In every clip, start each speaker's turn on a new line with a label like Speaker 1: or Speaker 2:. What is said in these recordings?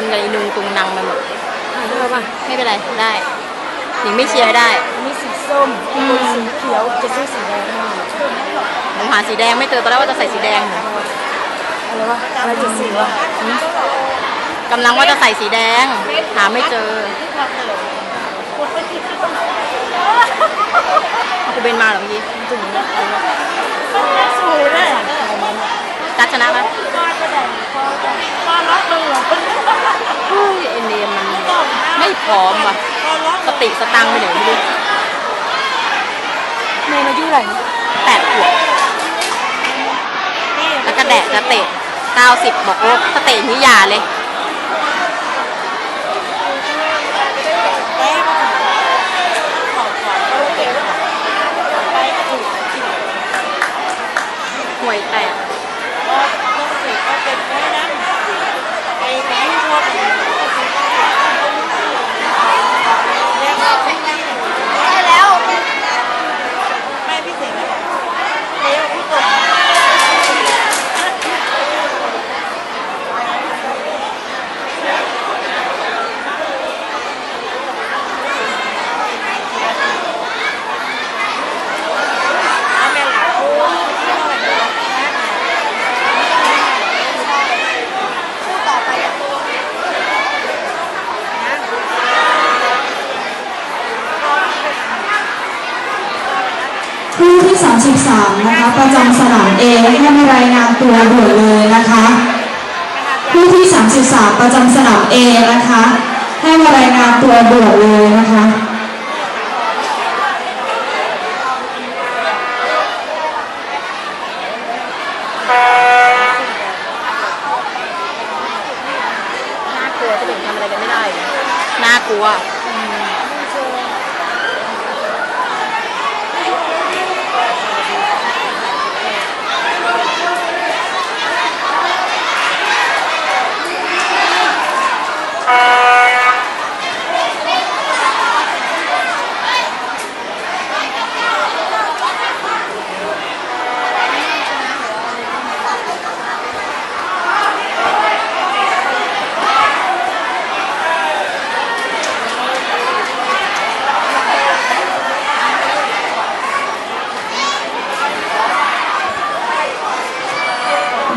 Speaker 1: นกับอีนุงตุงนังไปหมด
Speaker 2: ถ่ายได้ป่ะ
Speaker 1: ไม่เป็นไรได้หญิงไม่เชียร์ได้
Speaker 2: อันนี้สีส้ม
Speaker 1: อืม
Speaker 2: สีเขียวจะซื้อสีแดงให้
Speaker 1: หนูหาสีแดงไม่เจอตอนแรกว่าจะใส่สีแดง
Speaker 2: อะไรวะอะไรจะสีวะ
Speaker 1: กำลังว่าจะใส่สีแดง หาไม่เจอครูเบนมาเหรอเมื่อกี้
Speaker 2: ถึงนะสวยเลย
Speaker 1: กัดชนะไหม
Speaker 2: มาล็อกเลยเหรอ
Speaker 1: เฮ้ยเอ็นเอ็มมันไม่ พร้อมว่ะสติสตังค์ไปไหนไม่รู้
Speaker 2: เมย์อายุเท่าไหร่
Speaker 1: แปดขวบแล้วก็แดะจะเตะเก้าสิบบอกโอ้ถ้าเตะอย่างนี้อย่าเลย
Speaker 3: 33 นะคะ ประจำสนาม A ให้มารายงานตัวด่วนเลยนะคะคู่ที่ 33 ประจำสนาม A นะคะ ให้มารายงานตัวด่วนเลยนะคะ
Speaker 1: น่ากลัวจะถึงทำอะไรกันไม่ได้น่ากลัว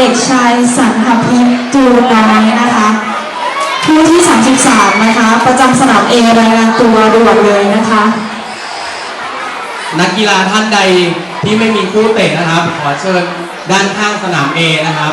Speaker 3: เด็กชายสันหพิษจูน้อยนะคะคู่ที่ 33 นะคะ ประจำสนามเอรายงานตัวด่วนเลยนะคะ
Speaker 4: นักกีฬาท่านใดที่ไม่มีคู่เตะนะครับ ขอเชิญด้านข้างสนามเอนะครับ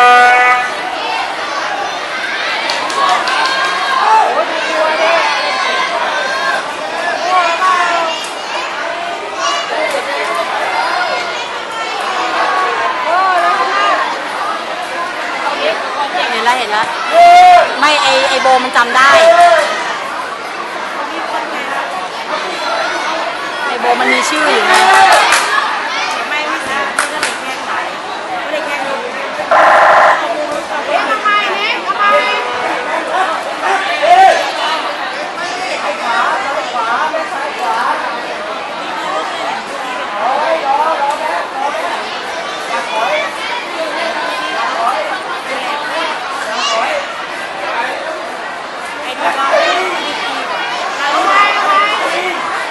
Speaker 1: เห็น แล้วเห็นแล้วไม่ไอไอโบมันจำได้